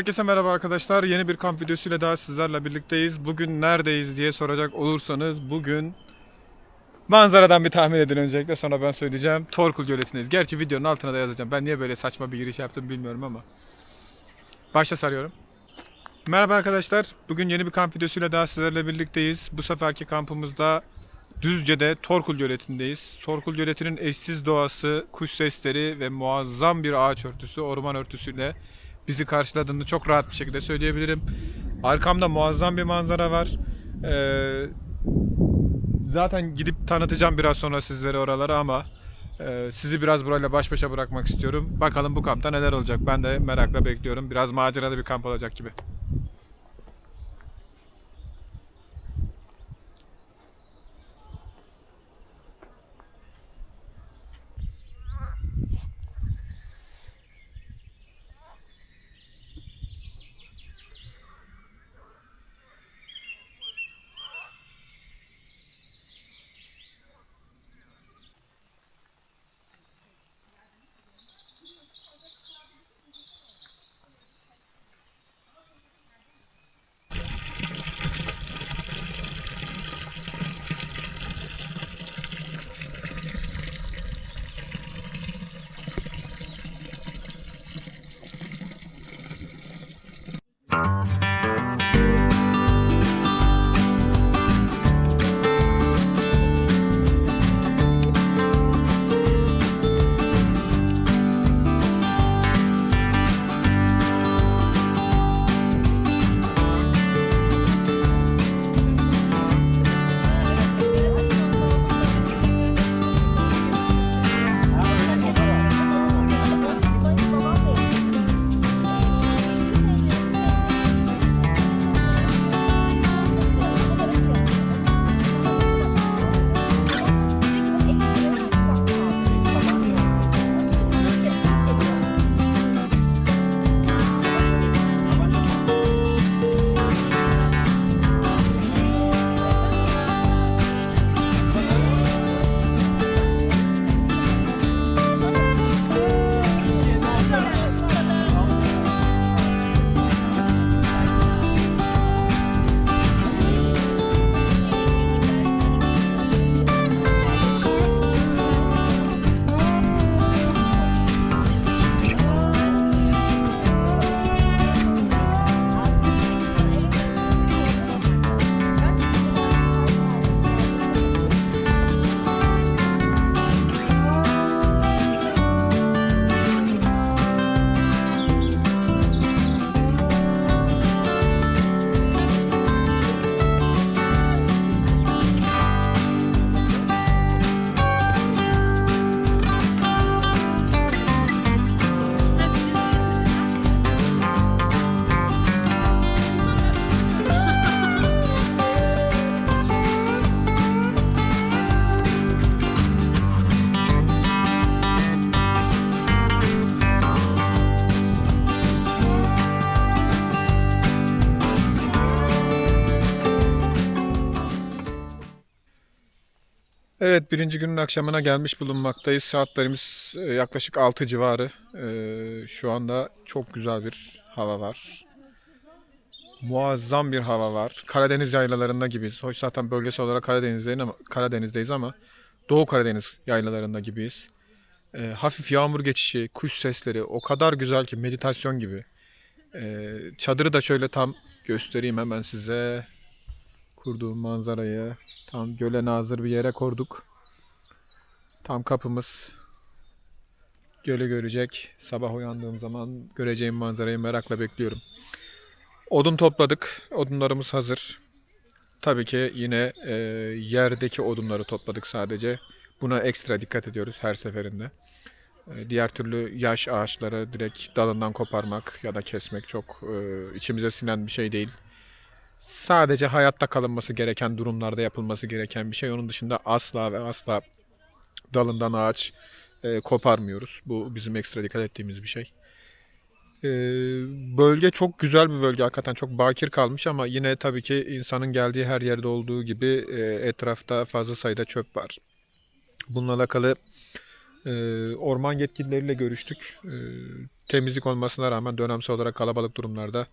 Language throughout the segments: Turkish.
Herkese merhaba arkadaşlar. Yeni bir kamp videosuyla daha sizlerle birlikteyiz. Bugün neredeyiz diye soracak olursanız bugün manzaradan bir tahmin edin öncelikle sonra ben söyleyeceğim. Torkul Göleti'ndeyiz. Gerçi videonun altına da yazacağım. Ben niye böyle saçma bir giriş yaptım bilmiyorum ama. Başta sarıyorum. Merhaba arkadaşlar. Bugün yeni bir kamp videosuyla daha sizlerle birlikteyiz. Bu seferki kampımızda Düzce'de Torkul Göleti'ndeyiz. Torkul Göleti'nin eşsiz doğası, kuş sesleri ve muazzam bir ağaç örtüsü, orman örtüsüyle bizi karşıladığını çok rahat bir şekilde söyleyebilirim. Arkamda muazzam bir manzara var. Ee, zaten gidip tanıtacağım biraz sonra sizlere oraları ama e, sizi biraz burayla baş başa bırakmak istiyorum. Bakalım bu kampta neler olacak. Ben de merakla bekliyorum. Biraz maceralı bir kamp olacak gibi. Birinci günün akşamına gelmiş bulunmaktayız. Saatlerimiz e, yaklaşık 6 civarı. Ee, Şu anda çok güzel bir hava var. Muazzam bir hava var. Karadeniz yaylalarında gibiyiz. Hoş zaten bölgesi olarak Karadeniz'deyiz ama, Karadeniz'deyiz ama Doğu Karadeniz yaylalarında gibiyiz. Ee, hafif yağmur geçişi, kuş sesleri o kadar güzel ki meditasyon gibi. Çadırı da şöyle tam göstereyim hemen size. Kurduğum manzarayı. Tam göle nazır bir yere kurduk. Tam kapımız. Gölü görecek. Sabah uyandığım zaman göreceğim manzarayı merakla bekliyorum. Odun topladık. Odunlarımız hazır. Tabii ki yine e, yerdeki odunları topladık sadece. Buna ekstra dikkat ediyoruz her seferinde. E, diğer türlü yaş ağaçları direkt dalından koparmak ya da kesmek çok e, içimize sinen bir şey değil. Sadece hayatta kalınması gereken durumlarda yapılması gereken bir şey. Onun dışında asla ve asla dalından ağaç e, koparmıyoruz. Bu bizim ekstra dikkat ettiğimiz bir şey. E, bölge çok güzel bir bölge. Hakikaten çok bakir kalmış ama yine tabii ki insanın geldiği her yerde olduğu gibi e, etrafta fazla sayıda çöp var. Bununla alakalı e, orman yetkilileriyle görüştük. E, temizlik olmasına rağmen dönemsel olarak kalabalık durumlarda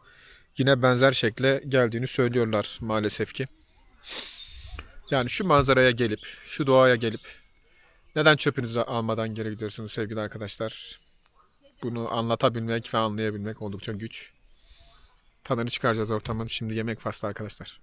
yine benzer şekle geldiğini söylüyorlar maalesef ki. Yani şu manzaraya gelip, şu doğaya gelip neden çöpünüzü almadan geri gidiyorsunuz sevgili arkadaşlar? Bunu anlatabilmek ve anlayabilmek oldukça güç. Tadını çıkaracağız ortamın. Şimdi yemek faslı arkadaşlar.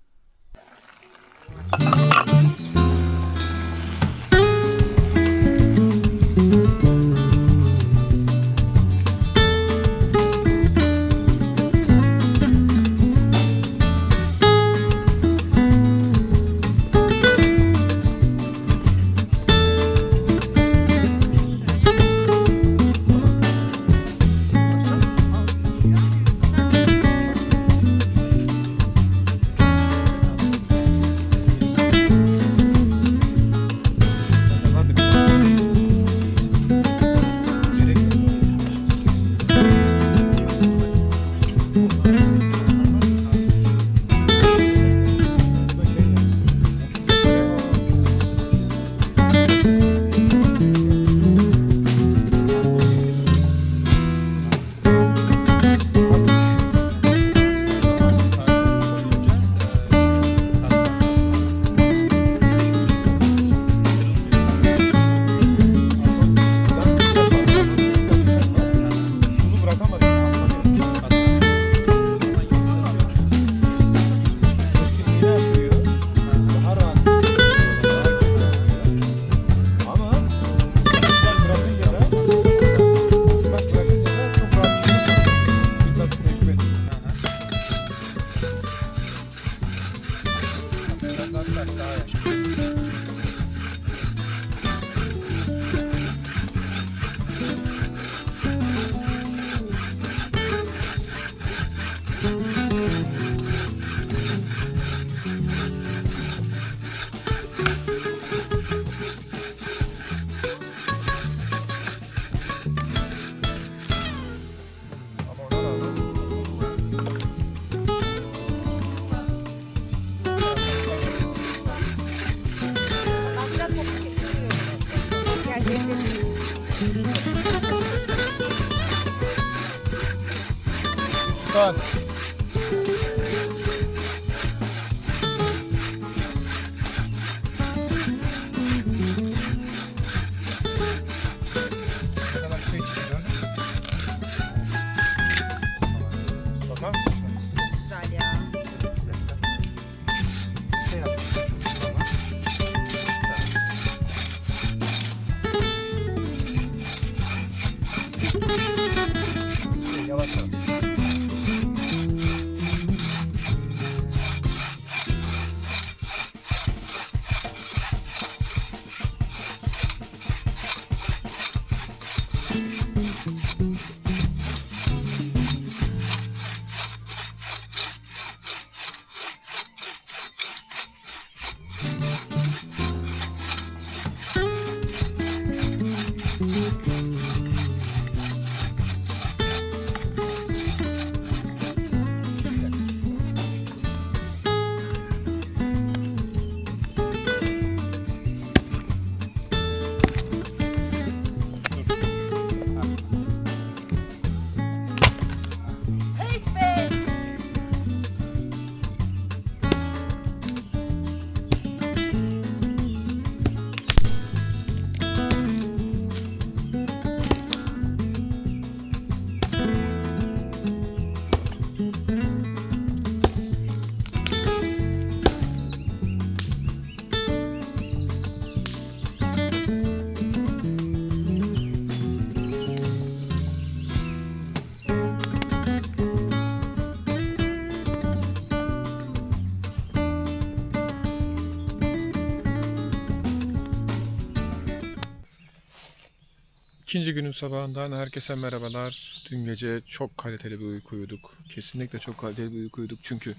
İkinci günün sabahından herkese merhabalar. Dün gece çok kaliteli bir uyku uyuduk. Kesinlikle çok kaliteli bir uyku uyuduk. Çünkü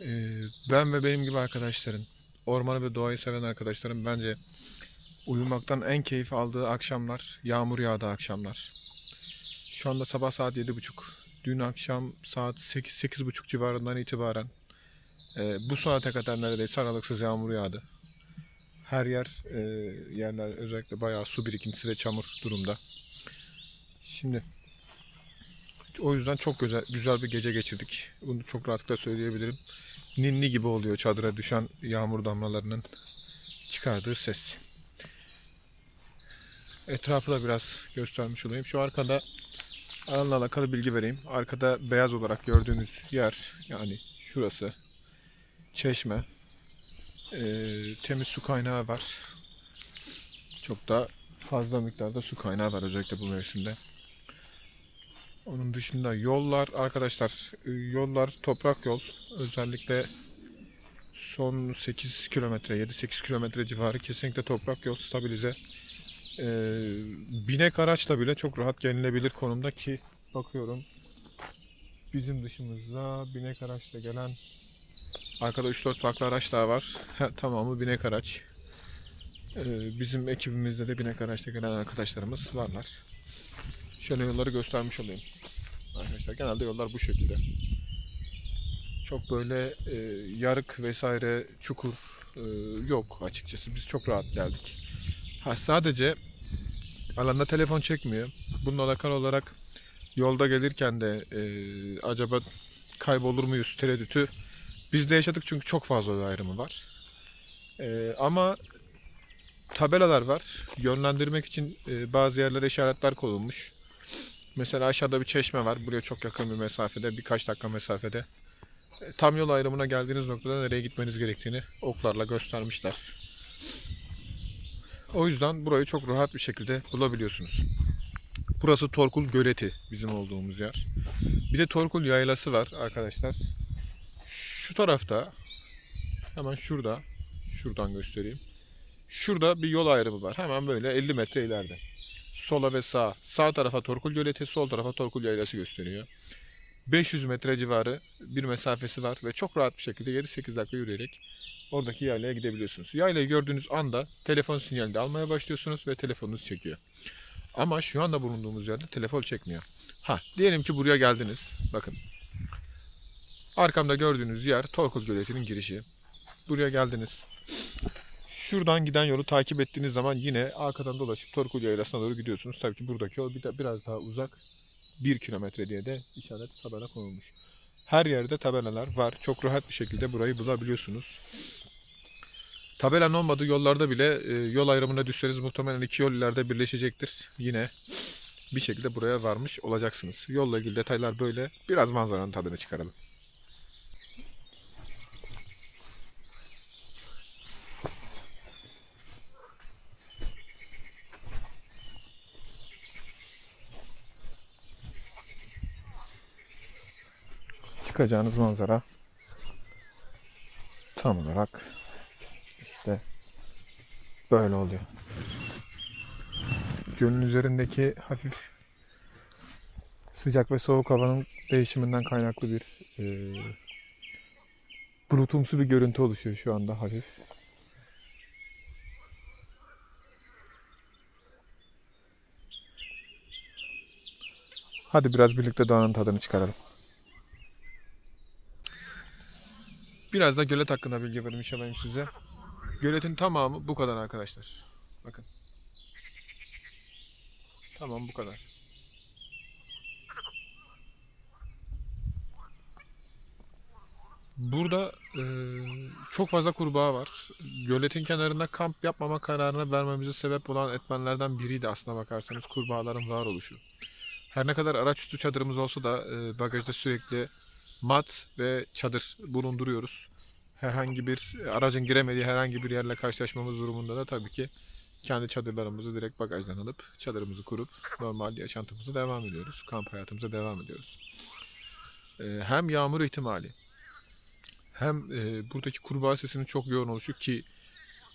e, ben ve benim gibi arkadaşların, ormanı ve doğayı seven arkadaşlarım bence uyumaktan en keyif aldığı akşamlar, yağmur yağdığı akşamlar. Şu anda sabah saat 7.30. Dün akşam saat 8-8.30 civarından itibaren e, bu saate kadar neredeyse aralıksız yağmur yağdı. Her yer, e, yerler özellikle bayağı su birikintisi ve çamur durumda. Şimdi O yüzden çok güzel, güzel bir gece geçirdik. Bunu çok rahatlıkla söyleyebilirim. Ninni gibi oluyor çadıra düşen yağmur damlalarının çıkardığı ses. Etrafı da biraz göstermiş olayım. Şu arkada alanla alakalı bilgi vereyim. Arkada beyaz olarak gördüğünüz yer yani şurası çeşme. Ee, temiz su kaynağı var. Çok da fazla miktarda su kaynağı var özellikle bu mevsimde. Onun dışında yollar arkadaşlar e, yollar toprak yol. Özellikle son 8 kilometre 7-8 kilometre civarı kesinlikle toprak yol stabilize. Ee, binek araçla bile çok rahat gelinebilir konumda ki bakıyorum bizim dışımızda binek araçla gelen arkada 3-4 farklı araç daha var. Tamamı binek araç. Ee, bizim ekibimizde de binek araçla gelen arkadaşlarımız varlar. Şöyle yolları göstermiş olayım. Arkadaşlar genelde yollar bu şekilde. Çok böyle e, yarık vesaire çukur e, yok açıkçası. Biz çok rahat geldik. Ha sadece alanda telefon çekmiyor. Bununla alakalı olarak yolda gelirken de e, acaba kaybolur muyuz tereddütü biz de yaşadık çünkü çok fazla yol ayrımı var. E, ama tabelalar var. Yönlendirmek için e, bazı yerlere işaretler konulmuş. Mesela aşağıda bir çeşme var. Buraya çok yakın bir mesafede, birkaç dakika mesafede. E, Tam yol ayrımına geldiğiniz noktada nereye gitmeniz gerektiğini oklarla göstermişler. O yüzden burayı çok rahat bir şekilde bulabiliyorsunuz. Burası Torkul Göleti bizim olduğumuz yer. Bir de Torkul Yaylası var arkadaşlar. Şu tarafta hemen şurada şuradan göstereyim. Şurada bir yol ayrımı var. Hemen böyle 50 metre ileride. Sola ve sağ. Sağ tarafa Torkul Göleti, sol tarafa Torkul Yaylası gösteriyor. 500 metre civarı bir mesafesi var ve çok rahat bir şekilde 7-8 dakika yürüyerek oradaki yaylaya gidebiliyorsunuz. Yaylayı gördüğünüz anda telefon sinyali de almaya başlıyorsunuz ve telefonunuz çekiyor. Ama şu anda bulunduğumuz yerde telefon çekmiyor. Ha, diyelim ki buraya geldiniz. Bakın. Arkamda gördüğünüz yer Torkul Göleti'nin girişi. Buraya geldiniz. Şuradan giden yolu takip ettiğiniz zaman yine arkadan dolaşıp Torkul Yaylası'na doğru gidiyorsunuz. Tabii ki buradaki yol biraz daha uzak. 1 kilometre diye de işaret tabela konulmuş. Her yerde tabelalar var. Çok rahat bir şekilde burayı bulabiliyorsunuz. Tabelanın olmadığı yollarda bile e, yol ayrımına düşseniz muhtemelen iki yol ileride birleşecektir. Yine bir şekilde buraya varmış olacaksınız. Yolla ilgili detaylar böyle. Biraz manzaranın tadını çıkaralım. Çıkacağınız manzara tam olarak işte böyle oluyor. Gölün üzerindeki hafif sıcak ve soğuk havanın değişiminden kaynaklı bir e, bulutumsu bir görüntü oluşuyor şu anda hafif. Hadi biraz birlikte doğanın tadını çıkaralım. Biraz da gölet hakkında bilgi vermiş olayım size. Göletin tamamı bu kadar arkadaşlar. Bakın. Tamam bu kadar. Burada e, çok fazla kurbağa var. Göletin kenarında kamp yapmama kararını vermemize sebep olan etmenlerden biriydi aslına bakarsanız kurbağaların varoluşu. Her ne kadar araç üstü çadırımız olsa da e, bagajda sürekli mat ve çadır bulunduruyoruz. Herhangi bir aracın giremediği herhangi bir yerle karşılaşmamız durumunda da tabii ki kendi çadırlarımızı direkt bagajdan alıp çadırımızı kurup normal yaşantımıza devam ediyoruz. Kamp hayatımıza devam ediyoruz. Ee, hem yağmur ihtimali hem e, buradaki kurbağa sesinin çok yoğun oluşu ki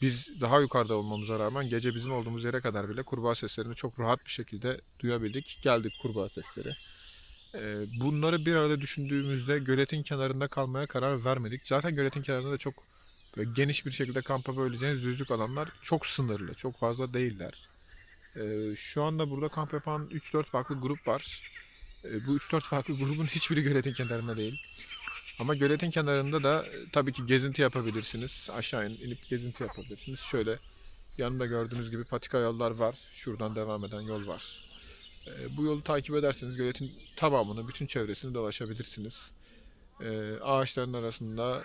biz daha yukarıda olmamıza rağmen gece bizim olduğumuz yere kadar bile kurbağa seslerini çok rahat bir şekilde duyabildik. Geldik kurbağa sesleri. Bunları bir arada düşündüğümüzde göletin kenarında kalmaya karar vermedik. Zaten göletin kenarında da çok böyle geniş bir şekilde kampa yapabileceğiniz düzlük alanlar çok sınırlı, çok fazla değiller. Şu anda burada kamp yapan 3-4 farklı grup var. Bu 3-4 farklı grubun hiçbiri göletin kenarında değil. Ama göletin kenarında da tabii ki gezinti yapabilirsiniz. Aşağı in- inip gezinti yapabilirsiniz. Şöyle yanımda gördüğünüz gibi patika yollar var. Şuradan devam eden yol var. E, bu yolu takip ederseniz göletin tamamını, bütün çevresini dolaşabilirsiniz. E, ağaçların arasında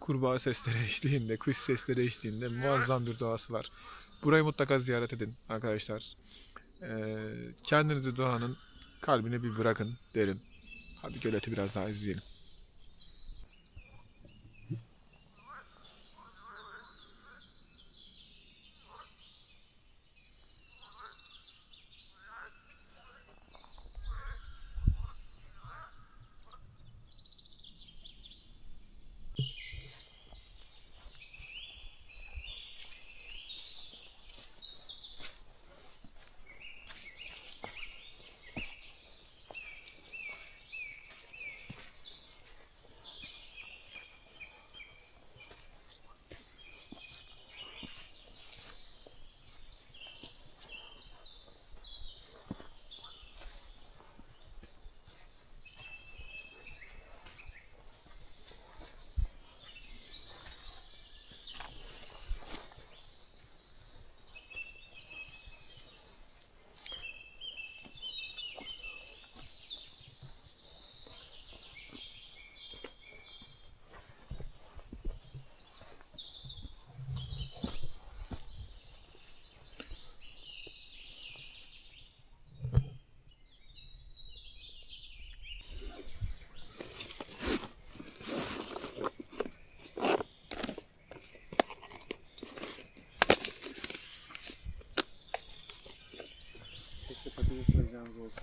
kurbağa sesleri eşliğinde, kuş sesleri eşliğinde muazzam bir doğası var. Burayı mutlaka ziyaret edin arkadaşlar. E, kendinizi doğanın kalbine bir bırakın derim. Hadi göleti biraz daha izleyelim. Olsa.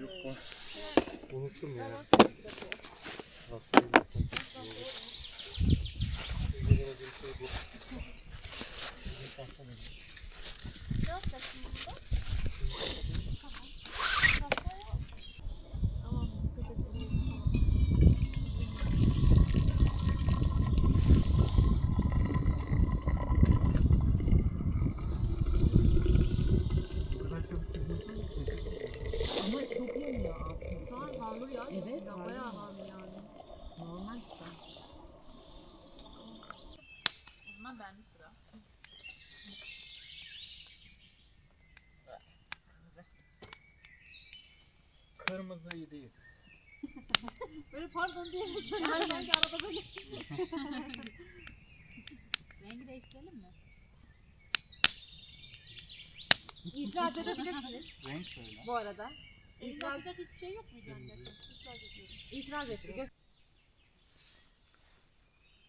Yok mu? Unuttum ya. Aslında unuttum. Bilemediğim şey bu. Bizim tahtamız. Buradan Ama çok yanıyor altı. Şu an hamur ya. Evet. Bayağı hamur yani. Normal an. O zaman bende sıra. Kırmızı iyideyiz. Böyle pardon diye. Yani sanki arabada Rengi değiştirelim mi? İtiraz edebilirsiniz Renk söyle. bu arada. İtiraz edecek hiçbir şey yok mu bende? İtiraz ediyorum. İtiraz etti. Göster.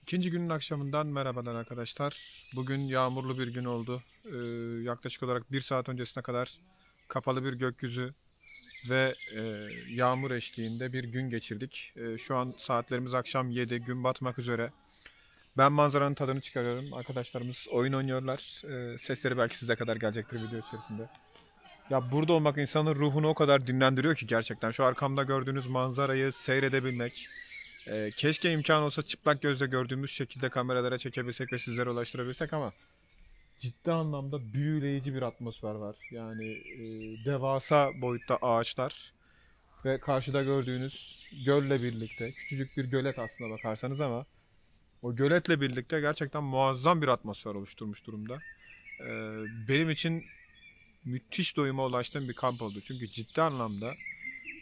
İkinci günün akşamından merhabalar arkadaşlar. Bugün yağmurlu bir gün oldu. Ee, yaklaşık olarak bir saat öncesine kadar kapalı bir gökyüzü ve e, yağmur eşliğinde bir gün geçirdik. E, şu an saatlerimiz akşam 7, gün batmak üzere. Ben manzaranın tadını çıkarıyorum. Arkadaşlarımız oyun oynuyorlar. E, sesleri belki size kadar gelecektir video içerisinde. Ya burada olmak insanın ruhunu o kadar dinlendiriyor ki gerçekten. Şu arkamda gördüğünüz manzarayı seyredebilmek, ee, keşke imkan olsa çıplak gözle gördüğümüz şekilde kameralara çekebilsek ve sizlere ulaştırabilsek ama ciddi anlamda büyüleyici bir atmosfer var. Yani e, devasa boyutta ağaçlar ve karşıda gördüğünüz gölle birlikte küçücük bir gölet aslına bakarsanız ama o göletle birlikte gerçekten muazzam bir atmosfer oluşturmuş durumda. Ee, benim için müthiş doyuma ulaştığım bir kamp oldu. Çünkü ciddi anlamda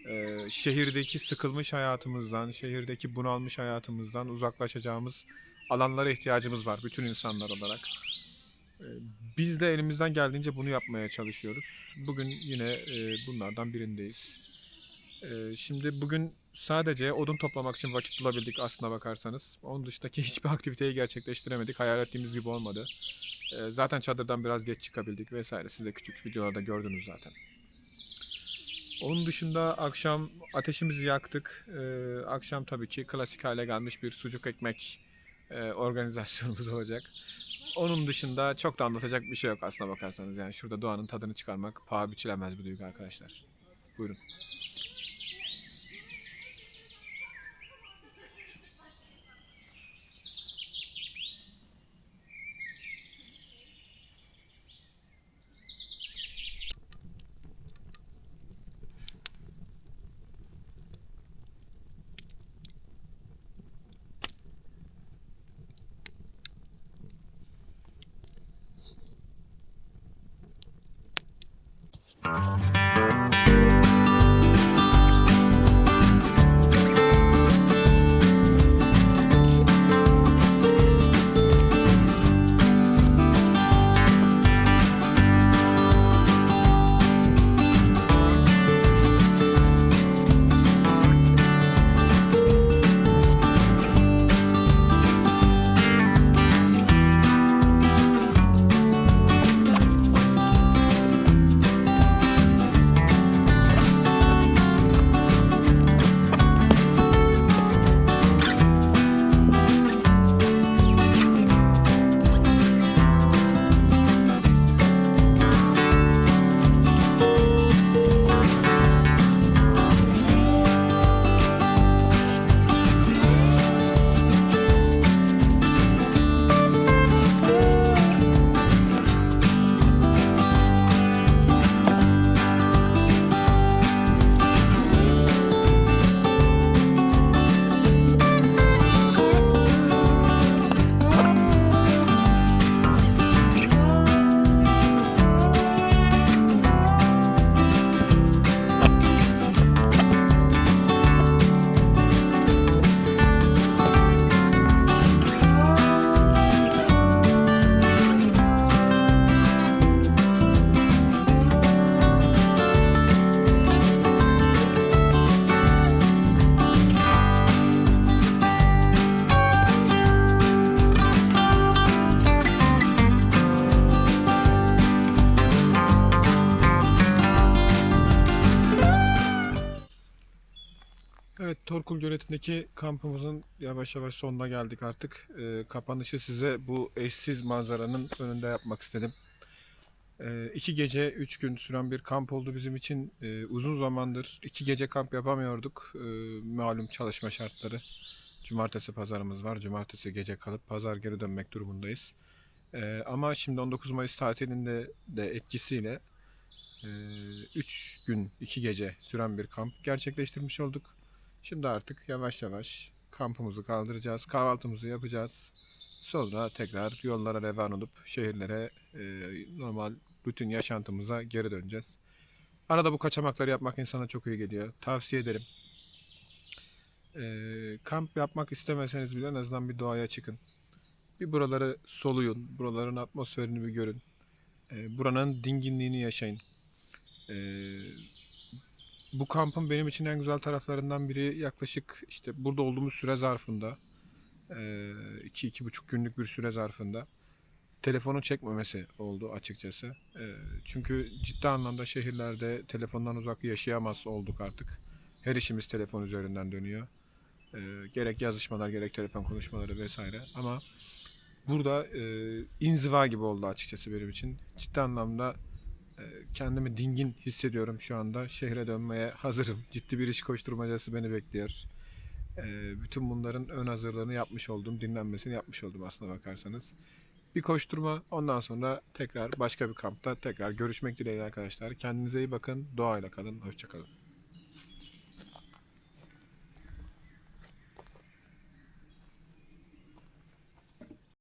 e, şehirdeki sıkılmış hayatımızdan, şehirdeki bunalmış hayatımızdan uzaklaşacağımız alanlara ihtiyacımız var bütün insanlar olarak. E, biz de elimizden geldiğince bunu yapmaya çalışıyoruz. Bugün yine e, bunlardan birindeyiz. E, şimdi bugün sadece odun toplamak için vakit bulabildik aslına bakarsanız. Onun dışındaki hiçbir aktiviteyi gerçekleştiremedik. Hayal ettiğimiz gibi olmadı. Zaten çadırdan biraz geç çıkabildik vesaire. Siz de küçük videolarda gördünüz zaten. Onun dışında akşam ateşimizi yaktık. Akşam tabii ki klasik hale gelmiş bir sucuk ekmek organizasyonumuz olacak. Onun dışında çok da anlatacak bir şey yok aslına bakarsanız. Yani şurada doğanın tadını çıkarmak paha biçilemez bir duygu arkadaşlar. Buyurun. Göleti'ndeki kampımızın yavaş yavaş sonuna geldik artık. Ee, kapanışı size bu eşsiz manzaranın önünde yapmak istedim. Ee, iki gece, üç gün süren bir kamp oldu bizim için. Ee, uzun zamandır iki gece kamp yapamıyorduk. Ee, malum çalışma şartları. Cumartesi pazarımız var. Cumartesi gece kalıp pazar geri dönmek durumundayız. Ee, ama şimdi 19 Mayıs tatilinde de etkisiyle 3 gün, 2 gece süren bir kamp gerçekleştirmiş olduk. Şimdi artık yavaş yavaş kampımızı kaldıracağız, kahvaltımızı yapacağız. Sonra tekrar yollara revan olup şehirlere e, normal rutin yaşantımıza geri döneceğiz. Arada bu kaçamakları yapmak insana çok iyi geliyor. Tavsiye ederim. E, kamp yapmak istemeseniz bile en azından bir doğaya çıkın. Bir buraları soluyun, buraların atmosferini bir görün. E, buranın dinginliğini yaşayın. E, bu kampın benim için en güzel taraflarından biri yaklaşık işte burada olduğumuz süre zarfında e, iki iki buçuk günlük bir süre zarfında telefonu çekmemesi oldu açıkçası. Çünkü ciddi anlamda şehirlerde telefondan uzak yaşayamaz olduk artık. Her işimiz telefon üzerinden dönüyor. Gerek yazışmalar gerek telefon konuşmaları vesaire ama burada inziva gibi oldu açıkçası benim için. Ciddi anlamda kendimi dingin hissediyorum şu anda. Şehre dönmeye hazırım. Ciddi bir iş koşturmacası beni bekliyor. E, bütün bunların ön hazırlığını yapmış oldum. Dinlenmesini yapmış oldum aslına bakarsanız. Bir koşturma ondan sonra tekrar başka bir kampta tekrar görüşmek dileğiyle arkadaşlar. Kendinize iyi bakın. Doğayla kalın. Hoşçakalın.